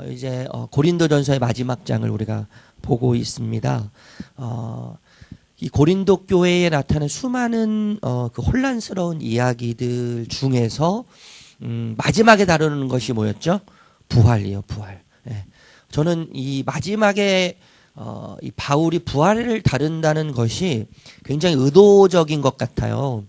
어, 이제 어, 고린도전서의 마지막 장을 우리가 보고 있습니다. 어, 이 고린도 교회에 나타난 수많은 어, 그 혼란스러운 이야기들 중에서 음, 마지막에 다루는 것이 뭐였죠? 부활이요, 부활. 예. 저는 이 마지막에 어, 이 바울이 부활을 다룬다는 것이 굉장히 의도적인 것 같아요.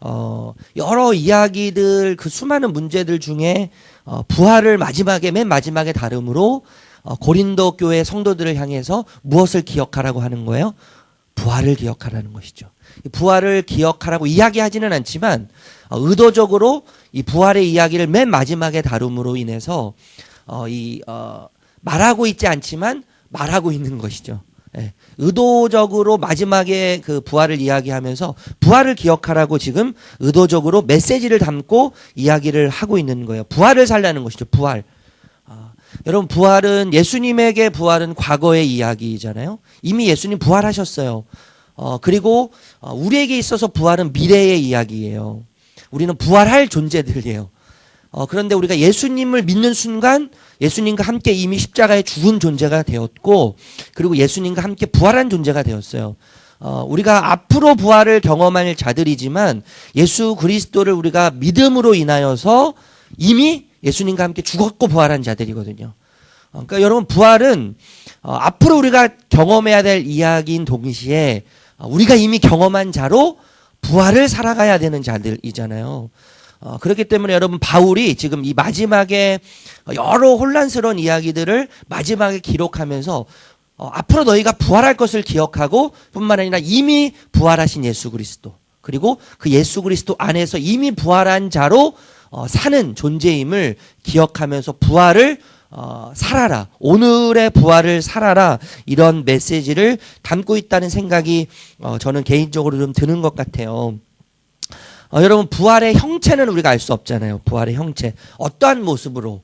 어, 여러 이야기들 그 수많은 문제들 중에 어, 부활을 마지막에 맨 마지막에 다름으로 어, 고린도 교회 성도들을 향해서 무엇을 기억하라고 하는 거예요? 부활을 기억하라는 것이죠. 이 부활을 기억하라고 이야기하지는 않지만 어, 의도적으로 이 부활의 이야기를 맨 마지막에 다룸으로 인해서 어, 이 어, 말하고 있지 않지만 말하고 있는 것이죠. 예, 의도적으로 마지막에 그 부활을 이야기하면서 부활을 기억하라고 지금 의도적으로 메시지를 담고 이야기를 하고 있는 거예요. 부활을 살라는 것이죠. 부활. 아, 여러분 부활은 예수님에게 부활은 과거의 이야기잖아요. 이미 예수님 부활하셨어요. 어, 그리고 어, 우리에게 있어서 부활은 미래의 이야기예요. 우리는 부활할 존재들이에요. 어, 그런데 우리가 예수님을 믿는 순간 예수님과 함께 이미 십자가에 죽은 존재가 되었고 그리고 예수님과 함께 부활한 존재가 되었어요. 어, 우리가 앞으로 부활을 경험할 자들이지만 예수 그리스도를 우리가 믿음으로 인하여서 이미 예수님과 함께 죽었고 부활한 자들이거든요. 어, 그러니까 여러분 부활은 어, 앞으로 우리가 경험해야 될 이야기인 동시에 어, 우리가 이미 경험한 자로 부활을 살아가야 되는 자들이잖아요. 어, 그렇기 때문에 여러분 바울이 지금 이 마지막에 여러 혼란스러운 이야기들을 마지막에 기록하면서 어, 앞으로 너희가 부활할 것을 기억하고 뿐만 아니라 이미 부활하신 예수 그리스도 그리고 그 예수 그리스도 안에서 이미 부활한 자로 어, 사는 존재임을 기억하면서 부활을 어, 살아라. 오늘의 부활을 살아라. 이런 메시지를 담고 있다는 생각이 어, 저는 개인적으로 좀 드는 것 같아요. 어, 여러분 부활의 형체는 우리가 알 수 없잖아요. 부활의 형체 어떠한 모습으로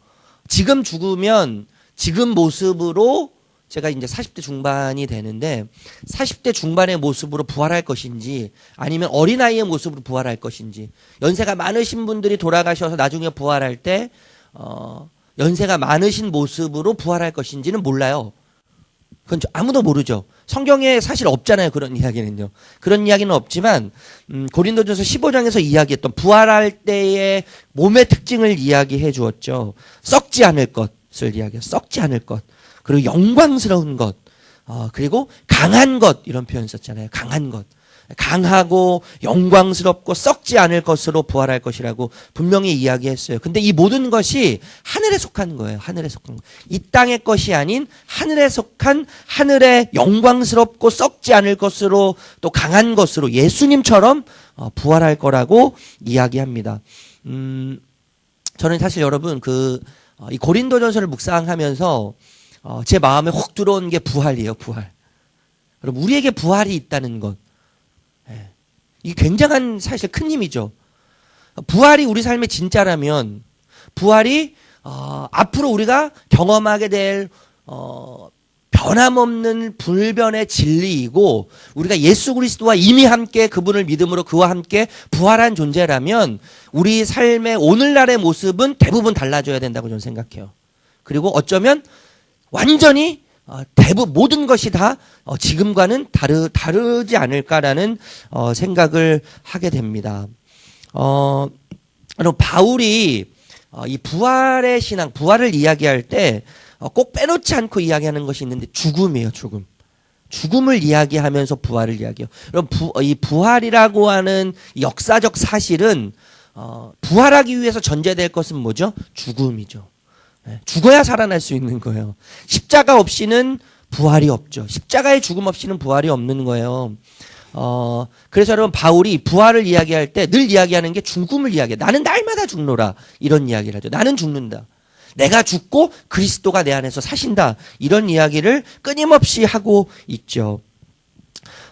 지금 죽으면 지금 모습으로 제가 이제 40대 중반이 되는데 40대 중반의 모습으로 부활할 것인지 아니면 어린아이의 모습으로 부활할 것인지 연세가 많으신 분들이 돌아가셔서 나중에 부활할 때 어, 연세가 많으신 모습으로 부활할 것인지는 몰라요. 그건 저- 아무도 모르죠. 성경에 사실 없잖아요. 그런 이야기는요. 그런 이야기는 없지만 음, 고린도전서 15장에서 이야기했던 부활할 때의 몸의 특징을 이야기해 주었죠. 썩지 않을 것을 이야기해. 썩지 않을 것. 그리고 영광스러운 것. 어, 그리고 강한 것 이런 표현 썼잖아요. 강한 것. 강하고 영광스럽고 썩지 않을 것으로 부활할 것이라고 분명히 이야기했어요. 근데 이 모든 것이 하늘에 속한 거예요. 하늘에 속한 거. 이 땅의 것이 아닌 하늘에 속한 하늘의 영광스럽고 썩지 않을 것으로 또 강한 것으로 예수님처럼 어, 부활할 거라고 이야기합니다. 음, 저는 사실 여러분 그 이 고린도전서를 묵상하면서 어, 제 마음에 혹 들어온 게 부활이에요. 부활. 여러분 우리에게 부활이 있다는 것. 예. 이게 굉장한 사실 큰 힘이죠. 부활이 우리 삶의 진짜라면 부활이 어, 앞으로 우리가 경험하게 될 어, 변함없는 불변의 진리이고 우리가 예수 그리스도와 이미 함께 그분을 믿음으로 그와 함께 부활한 존재라면 우리 삶의 오늘날의 모습은 대부분 달라져야 된다고 저는 생각해요. 그리고 어쩌면 완전히 어, 대부분 모든 것이 다 어, 지금과는 다르 다르지 않을까라는 어, 생각을 하게 됩니다. 어, 바울이 어, 이 부활의 신앙, 부활을 이야기할 때 어, 꼭 빼놓지 않고 이야기하는 것이 있는데 죽음이에요, 죽음. 죽음을 이야기하면서 부활을 이야기해요. 여러분 부, 어, 이 부활이라고 하는 이 역사적 사실은 어, 부활하기 위해서 전제될 것은 뭐죠? 죽음이죠. 예, 죽어야 살아날 수 있는 거예요. 십자가 없이는 부활이 없죠. 십자가의 죽음 없이는 부활이 없는 거예요. 어, 그래서 여러분 바울이 부활을 이야기할 때 늘 이야기하는 게 죽음을 이야기해. 나는 날마다 죽노라. 이런 이야기를 하죠. 나는 죽는다. 내가 죽고 그리스도가 내 안에서 사신다. 이런 이야기를 끊임없이 하고 있죠.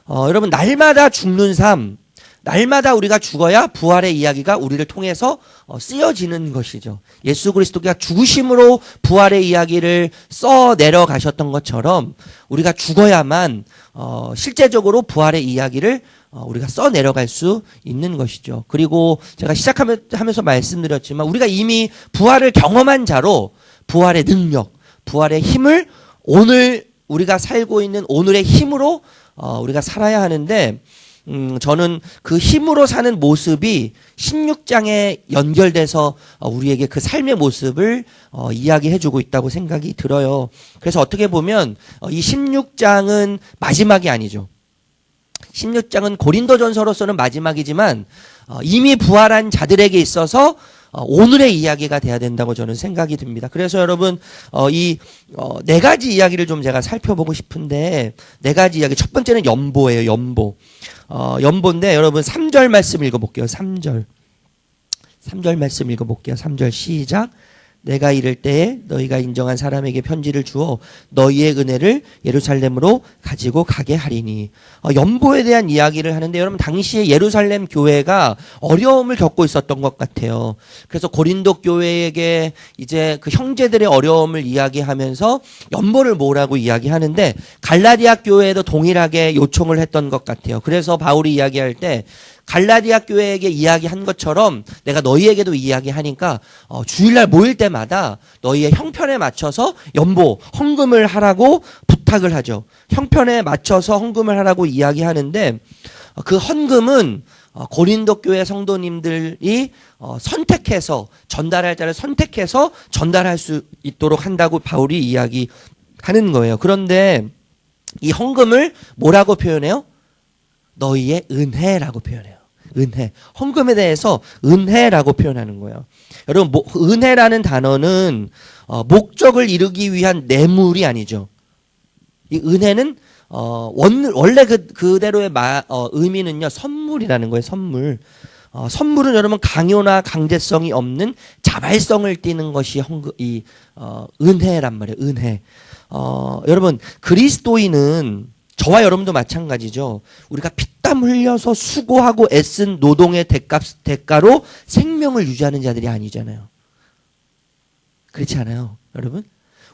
어, 여러분 날마다 죽는 삶, 날마다 우리가 죽어야 부활의 이야기가 우리를 통해서 어, 쓰여지는 것이죠. 예수 그리스도가 죽으심으로 부활의 이야기를 써 내려가셨던 것처럼 우리가 죽어야만 어, 실제적으로 부활의 이야기를 어, 우리가 써 내려갈 수 있는 것이죠. 그리고 제가 시작하면서 말씀드렸지만 우리가 이미 부활을 경험한 자로 부활의 능력, 부활의 힘을 오늘 우리가 살고 있는 오늘의 힘으로 어, 우리가 살아야 하는데 음, 저는 그 힘으로 사는 모습이 16장에 연결돼서 어, 우리에게 그 삶의 모습을 어, 이야기해주고 있다고 생각이 들어요. 그래서 어떻게 보면 어, 이 16장은 마지막이 아니죠. 16장은 고린도전서로서는 마지막이지만 어, 이미 부활한 자들에게 있어서 어, 오늘의 이야기가 돼야 된다고 저는 생각이 듭니다. 그래서 여러분 어, 이 어, 네 가지 이야기를 좀 제가 살펴보고 싶은데 네 가지 이야기 첫 번째는 연보예요. 연보. 어, 연보인데 여러분 3절 말씀 읽어볼게요. 3절. 3절 말씀 읽어볼게요. 3절 시작. 내가 이를 때에 너희가 인정한 사람에게 편지를 주어 너희의 은혜를 예루살렘으로 가지고 가게 하리니 어, 연보에 대한 이야기를 하는데 여러분 당시에 예루살렘 교회가 어려움을 겪고 있었던 것 같아요. 그래서 고린도 교회에게 이제 그 형제들의 어려움을 이야기하면서 연보를 모으라고 이야기하는데 갈라디아 교회에도 동일하게 요청을 했던 것 같아요. 그래서 바울이 이야기할 때 갈라디아 교회에게 이야기한 것처럼 내가 너희에게도 이야기하니까 어, 주일날 모일 때마다 너희의 형편에 맞춰서 연보 헌금을 하라고 부탁을 하죠. 형편에 맞춰서 헌금을 하라고 이야기하는데 어, 그 헌금은 어, 고린도 교회 성도님들이 어, 선택해서 전달할 자를 선택해서 전달할 수 있도록 한다고 바울이 이야기하는 거예요. 그런데 이 헌금을 뭐라고 표현해요? 너희의 은혜라고 표현해요. 은혜. 헌금에 대해서 은혜라고 표현하는 거예요. 여러분, 뭐, 은혜라는 단어는 어, 목적을 이루기 위한 뇌물이 아니죠. 이 은혜는 어, 원, 원래 그, 그대로의 마, 어, 의미는요, 선물이라는 거예요, 선물. 어, 선물은 여러분 강요나 강제성이 없는 자발성을 띠는 것이 헌금, 이, 어, 은혜란 말이에요, 은혜. 어, 여러분, 그리스도인은 저와 여러분도 마찬가지죠. 우리가 피 땀 흘려서 수고하고 애쓴 노동의 대가, 대가로 생명을 유지하는 자들이 아니잖아요. 그렇지 않아요, 여러분?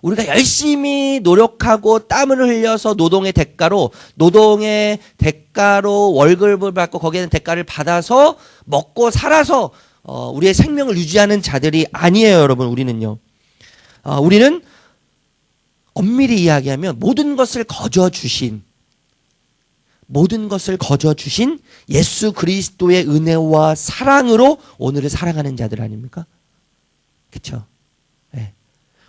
우리가 열심히 노력하고 땀을 흘려서 노동의 대가로 노동의 대가로 월급을 받고 거기에는 대가를 받아서 먹고 살아서 어, 우리의 생명을 유지하는 자들이 아니에요, 여러분. 우리는요. 어, 우리는 엄밀히 이야기하면 모든 것을 거저 주신 모든 것을 거저 주신 예수 그리스도의 은혜와 사랑으로 오늘을 살아가는 자들 아닙니까? 그렇죠? 네.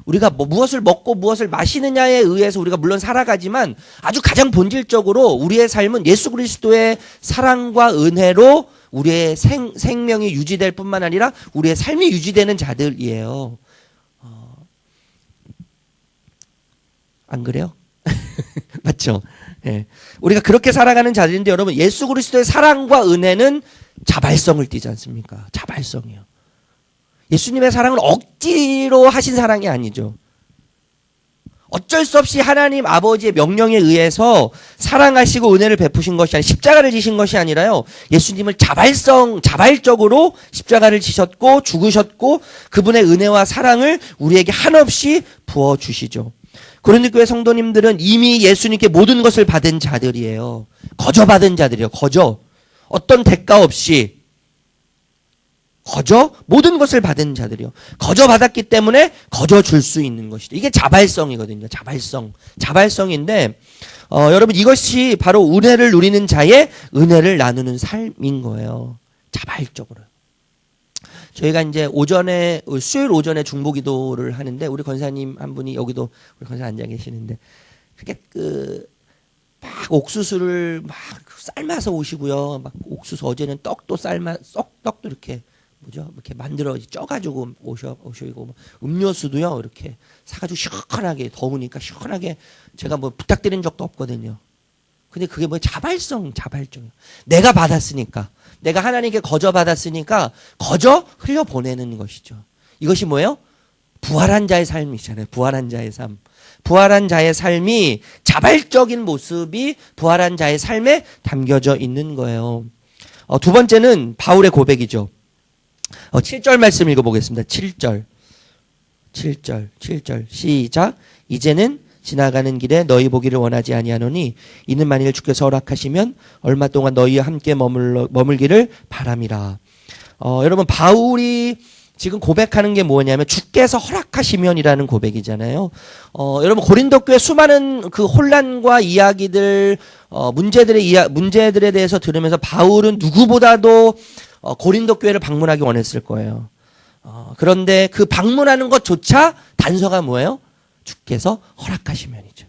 우리가 뭐 무엇을 먹고 무엇을 마시느냐에 의해서 우리가 물론 살아가지만 아주 가장 본질적으로 우리의 삶은 예수 그리스도의 사랑과 은혜로 우리의 생, 생명이 유지될 뿐만 아니라 우리의 삶이 유지되는 자들이에요. 어, 안 그래요? 맞죠? 예. 우리가 그렇게 살아가는 자들인데 여러분 예수 그리스도의 사랑과 은혜는 자발성을 띠지 않습니까? 자발성이요. 예수님의 사랑은 억지로 하신 사랑이 아니죠. 어쩔 수 없이 하나님 아버지의 명령에 의해서 사랑하시고 은혜를 베푸신 것이 아니라 십자가를 지신 것이 아니라요. 예수님을 자발성, 자발적으로 십자가를 지셨고 죽으셨고 그분의 은혜와 사랑을 우리에게 한없이 부어 주시죠. 고린도 교회 성도님들은 이미 예수님께 모든 것을 받은 자들이에요. 거저 받은 자들이에요. 거저. 어떤 대가 없이 거저 모든 것을 받은 자들이요. 거저 받았기 때문에 거저 줄 수 있는 것이죠. 이게 자발성이거든요. 자발성. 자발성인데 어, 여러분 이것이 바로 은혜를 누리는 자의 은혜를 나누는 삶인 거예요. 자발적으로. 저희가 이제 오전에 수요일 오전에 중보기도를 하는데 우리 권사님 한 분이 여기도 우리 권사 앉아 계시는데 그렇게 그 막 옥수수를 막 삶아서 오시고요. 막 옥수수 어제는 떡도 삶아 썩 떡도 이렇게 뭐죠? 이렇게 만들어 쪄가지고 오셔 오시고 음료수도요 이렇게 사가지고 시원하게 더우니까 시원하게 제가 뭐 부탁드린 적도 없거든요. 근데 그게 뭐 자발성 자발적 내가 받았으니까 내가 하나님께 거저 받았으니까 거저 흘려 보내는 것이죠. 이것이 뭐예요? 부활한 자의 삶이잖아요. 부활한 자의 삶. 부활한 자의 삶이 자발적인 모습이 부활한 자의 삶에 담겨져 있는 거예요. 어, 두 번째는 바울의 고백이죠. 어, 7절 말씀 읽어보겠습니다. 7절. 7절. 7절. 시작. 이제는 지나가는 길에 너희 보기를 원하지 아니하노니 이는 만일 주께서 허락하시면 얼마 동안 너희와 함께 머물러, 머물기를 바람이라. 어, 여러분 바울이 지금 고백하는 게 뭐냐면 주께서 허락하시면이라는 고백이잖아요. 어, 여러분 고린도 교회 수많은 그 혼란과 이야기들 어, 문제들의 이야, 문제들에 대해서 들으면서 바울은 누구보다도 어, 고린도 교회를 방문하기 원했을 거예요. 어, 그런데 그 방문하는 것조차 단서가 뭐예요? 주께서 허락하시면이죠.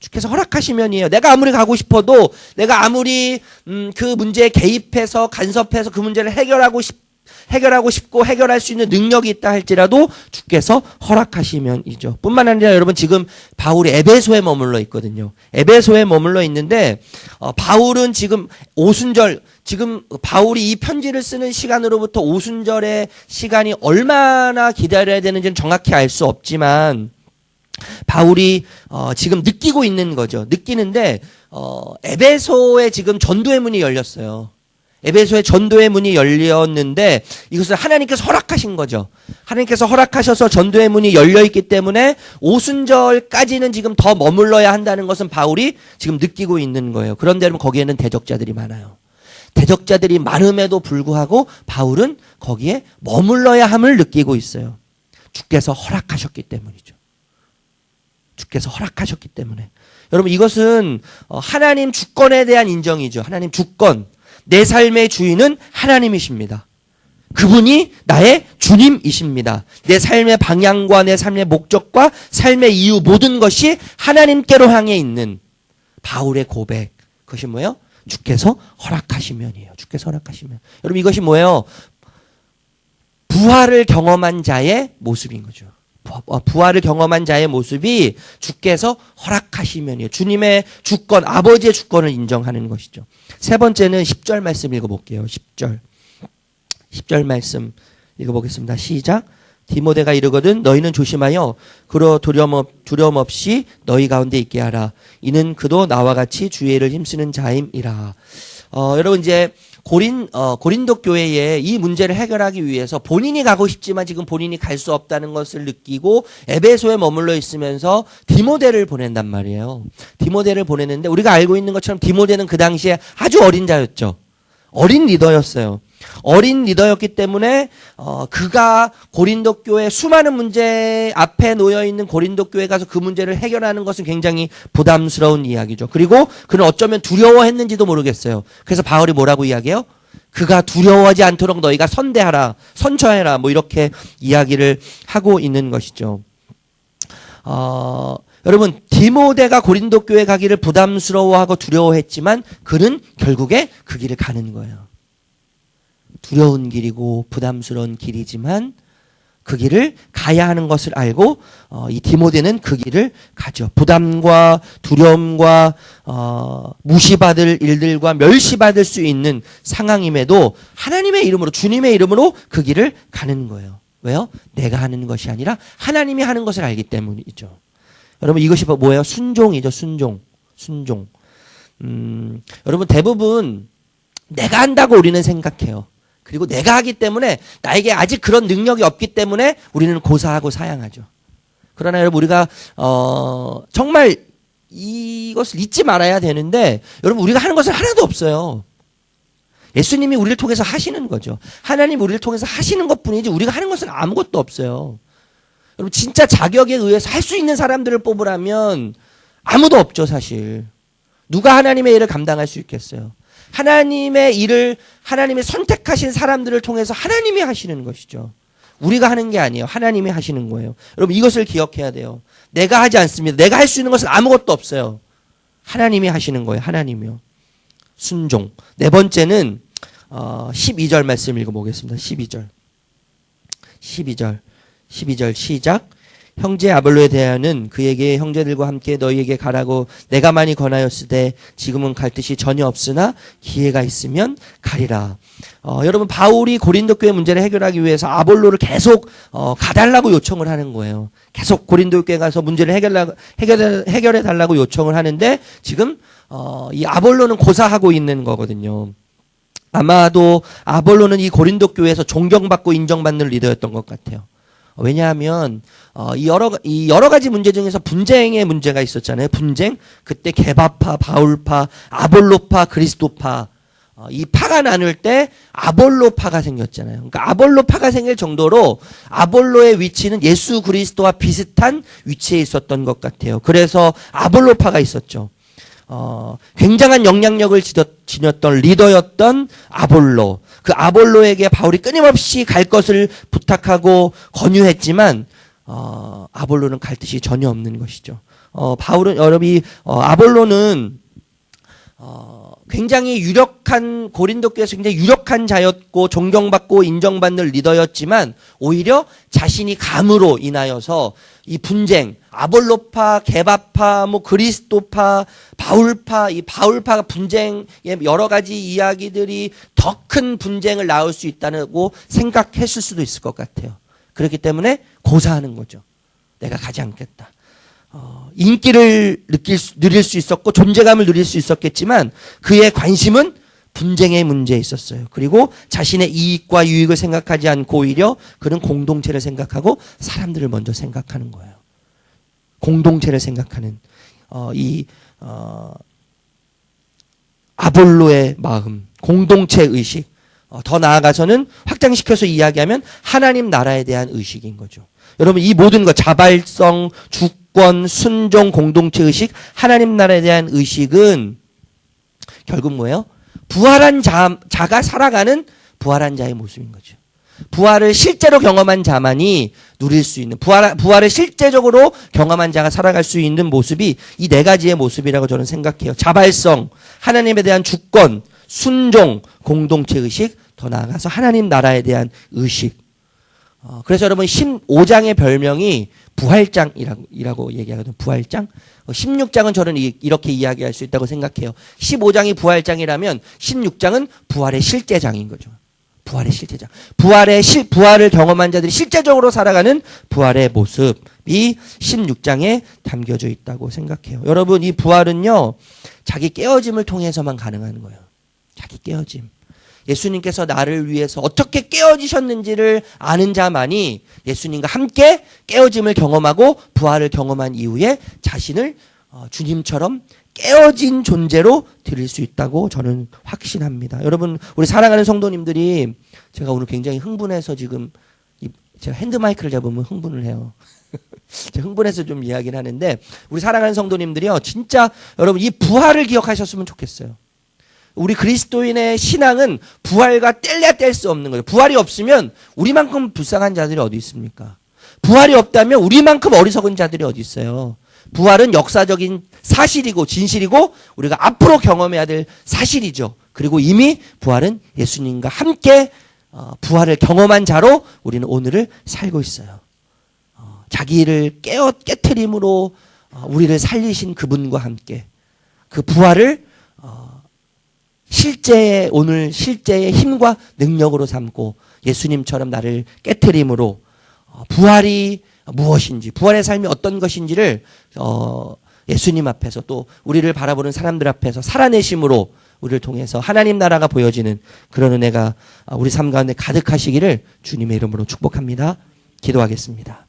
주께서 허락하시면이에요. 내가 아무리 가고 싶어도 내가 아무리 음, 그 문제에 개입해서 간섭해서 그 문제를 해결하고 싶 해결하고 싶고 해결할 수 있는 능력이 있다 할지라도 주께서 허락하시면이죠. 뿐만 아니라 여러분 지금 바울이 에베소에 머물러 있거든요. 에베소에 머물러 있는데 어, 바울은 지금 오순절 지금 바울이 이 편지를 쓰는 시간으로부터 오순절의 시간이 얼마나 기다려야 되는지는 정확히 알 수 없지만 바울이 어, 지금 느끼고 있는 거죠. 느끼는데 어, 에베소에 지금 전도의 문이 열렸어요. 에베소의 전도의 문이 열렸는데 이것을 하나님께서 허락하신 거죠. 하나님께서 허락하셔서 전도의 문이 열려 있기 때문에 오순절까지는 지금 더 머물러야 한다는 것은 바울이 지금 느끼고 있는 거예요. 그런데 여러분 거기에는 대적자들이 많아요. 대적자들이 많음에도 불구하고 바울은 거기에 머물러야 함을 느끼고 있어요. 주께서 허락하셨기 때문이죠. 주께서 허락하셨기 때문에. 여러분 이것은 어, 하나님 주권에 대한 인정이죠. 하나님 주권. 내 삶의 주인은 하나님이십니다. 그분이 나의 주님이십니다. 내 삶의 방향과 내 삶의 목적과 삶의 이유 모든 것이 하나님께로 향해 있는 바울의 고백. 그것이 뭐예요? 주께서 허락하시면이에요. 주께서 허락하시면. 여러분 이것이 뭐예요? 부활을 경험한 자의 모습인 거죠. 부- 어, 부활을 경험한 자의 모습이 주께서 허락하시면이에요. 주님의 주권, 아버지의 주권을 인정하는 것이죠. 세 번째는 10절 말씀 읽어볼게요. 10절. 10절 말씀 읽어보겠습니다. 시작. 디모데가 이르거든 너희는 조심하여 그러 두려움, 없- 두려움 없이 너희 가운데 있게 하라. 이는 그도 나와 같이 주의를 힘쓰는 자임이라. 어, 여러분 이제 고린 어, 고린도 교회에 이 문제를 해결하기 위해서 본인이 가고 싶지만 지금 본인이 갈 수 없다는 것을 느끼고 에베소에 머물러 있으면서 디모데를 보낸단 말이에요. 디모데를 보내는데 우리가 알고 있는 것처럼 디모데는 그 당시에 아주 어린 자였죠. 어린 리더였어요. 어린 리더였기 때문에 어, 그가 고린도 교회 수많은 문제 앞에 놓여 있는 고린도 교회 가서 그 문제를 해결하는 것은 굉장히 부담스러운 이야기죠. 그리고 그는 어쩌면 두려워했는지도 모르겠어요. 그래서 바울이 뭐라고 이야기해요? 그가 두려워하지 않도록 너희가 선대하라, 선처해라, 뭐 이렇게 이야기를 하고 있는 것이죠. 어, 여러분 디모데가 고린도 교회 가기를 부담스러워하고 두려워했지만 그는 결국에 그 길을 가는 거예요. 두려운 길이고 부담스러운 길이지만 그 길을 가야 하는 것을 알고 어, 이 디모데는 그 길을 가죠. 부담과 두려움과 어, 무시받을 일들과 멸시받을 수 있는 상황임에도 하나님의 이름으로 주님의 이름으로 그 길을 가는 거예요. 왜요? 내가 하는 것이 아니라 하나님이 하는 것을 알기 때문이죠. 여러분 이것이 뭐예요? 순종이죠. 순종. 순종. 음, 여러분 대부분 내가 한다고 우리는 생각해요. 그리고 내가 하기 때문에 나에게 아직 그런 능력이 없기 때문에 우리는 고사하고 사양하죠. 그러나 여러분 우리가 어 정말 이것을 잊지 말아야 되는데 여러분 우리가 하는 것은 하나도 없어요. 예수님이 우리를 통해서 하시는 거죠. 하나님 우리를 통해서 하시는 것뿐이지 우리가 하는 것은 아무것도 없어요. 여러분 진짜 자격에 의해서 할 수 있는 사람들을 뽑으라면 아무도 없죠 사실. 누가 하나님의 일을 감당할 수 있겠어요? 하나님의 일을 하나님이 선택하신 사람들을 통해서 하나님이 하시는 것이죠. 우리가 하는 게 아니에요. 하나님이 하시는 거예요. 여러분 이것을 기억해야 돼요. 내가 하지 않습니다. 내가 할 수 있는 것은 아무것도 없어요. 하나님이 하시는 거예요. 하나님이요. 순종. 네 번째는 어, 12절 말씀 읽어보겠습니다. 12절. 12절. 12절 시작. 형제 아볼로에 대하여는 그에게 형제들과 함께 너희에게 가라고 내가 많이 권하였으되 지금은 갈 뜻이 전혀 없으나 기회가 있으면 가리라. 어, 여러분 바울이 고린도 교회 문제를 해결하기 위해서 아볼로를 계속 어, 가달라고 요청을 하는 거예요. 계속 고린도 교회 가서 문제를 해결하, 해결해, 해결해 달라고 요청을 하는데 지금 어, 이 아볼로는 고사하고 있는 거거든요. 아마도 아볼로는 이 고린도 교회에서 존경받고 인정받는 리더였던 것 같아요. 왜냐하면 어, 이 여러 이 여러 가지 문제 중에서 분쟁의 문제가 있었잖아요. 분쟁 그때 개바파, 바울파, 아볼로파, 그리스도파 어, 이 파가 나눌 때 아볼로파가 생겼잖아요. 그러니까 아볼로파가 생길 정도로 아볼로의 위치는 예수 그리스도와 비슷한 위치에 있었던 것 같아요. 그래서 아볼로파가 있었죠. 어, 굉장한 영향력을 지녔, 지녔던 리더였던 아볼로. 그 아볼로에게 바울이 끊임없이 갈 것을 부탁하고 권유했지만 어, 아볼로는 갈 뜻이 전혀 없는 것이죠. 어, 바울은 여러분이 어, 아볼로는 어, 굉장히 유력한 고린도 교회에서 굉장히 유력한 자였고 존경받고 인정받는 리더였지만 오히려 자신이 감으로 인하여서 이 분쟁 아볼로파, 게바파, 뭐 그리스도파, 바울파 이 바울파 분쟁의 여러 가지 이야기들이 더 큰 분쟁을 낳을 수 있다고 생각했을 수도 있을 것 같아요. 그렇기 때문에 고사하는 거죠. 내가 가지 않겠다. 어, 인기를 느낄 수, 누릴 수 있었고 존재감을 누릴 수 있었겠지만 그의 관심은 분쟁의 문제에 있었어요. 그리고 자신의 이익과 유익을 생각하지 않고 오히려 그는 공동체를 생각하고 사람들을 먼저 생각하는 거예요. 공동체를 생각하는 어, 이 어, 아볼로의 마음, 공동체 의식. 어, 더 나아가서는 확장시켜서 이야기하면 하나님 나라에 대한 의식인 거죠. 여러분 이 모든 것 자발성, 주권, 순종, 공동체 의식, 하나님 나라에 대한 의식은 결국 뭐예요? 부활한 자, 자가 살아가는 부활한 자의 모습인 거죠. 부활을 실제로 경험한 자만이 누릴 수 있는 부활 부활을 실제적으로 경험한 자가 살아갈 수 있는 모습이 이 네 가지의 모습이라고 저는 생각해요. 자발성, 하나님에 대한 주권, 순종, 공동체 의식, 더 나아가서 하나님 나라에 대한 의식. 어, 그래서 여러분 15장의 별명이 부활장이라고 이라고 얘기하거든요. 부활장. 어, 16장은 저는 이, 이렇게 이야기할 수 있다고 생각해요. 15장이 부활장이라면 16장은 부활의 실제장인 거죠. 부활의 실제장. 부활의 실, 부활을 경험한 자들이 실제적으로 살아가는 부활의 모습이 16장에 담겨져 있다고 생각해요. 여러분, 이 부활은요, 자기 깨어짐을 통해서만 가능한 거예요. 자기 깨어짐. 예수님께서 나를 위해서 어떻게 깨어지셨는지를 아는 자만이 예수님과 함께 깨어짐을 경험하고 부활을 경험한 이후에 자신을 어, 주님처럼 깨어진 존재로 드릴 수 있다고 저는 확신합니다. 여러분, 우리 사랑하는 성도님들이 제가 오늘 굉장히 흥분해서 지금 이- 제가 핸드마이크를 잡으면 흥분을 해요. 제가 흥분해서 좀 이야기를 하는데 우리 사랑하는 성도님들이요. 진짜 여러분 이 부활을 기억하셨으면 좋겠어요. 우리 그리스도인의 신앙은 부활과 뗄래야 뗄 수 없는 거예요. 부활이 없으면 우리만큼 불쌍한 자들이 어디 있습니까? 부활이 없다면 우리만큼 어리석은 자들이 어디 있어요? 부활은 역사적인 사실이고 진실이고 우리가 앞으로 경험해야 될 사실이죠. 그리고 이미 부활은 예수님과 함께 어, 부활을 경험한 자로 우리는 오늘을 살고 있어요. 어, 자기를 깨어 깨트림으로 어, 우리를 살리신 그분과 함께 그 부활을 어, 실제의 오늘 실제의 힘과 능력으로 삼고 예수님처럼 나를 깨트림으로 어, 부활이 무엇인지 부활의 삶이 어떤 것인지를 어, 예수님 앞에서 또 우리를 바라보는 사람들 앞에서 살아내심으로 우리를 통해서 하나님 나라가 보여지는 그런 은혜가 우리 삶 가운데 가득하시기를 주님의 이름으로 축복합니다. 기도하겠습니다.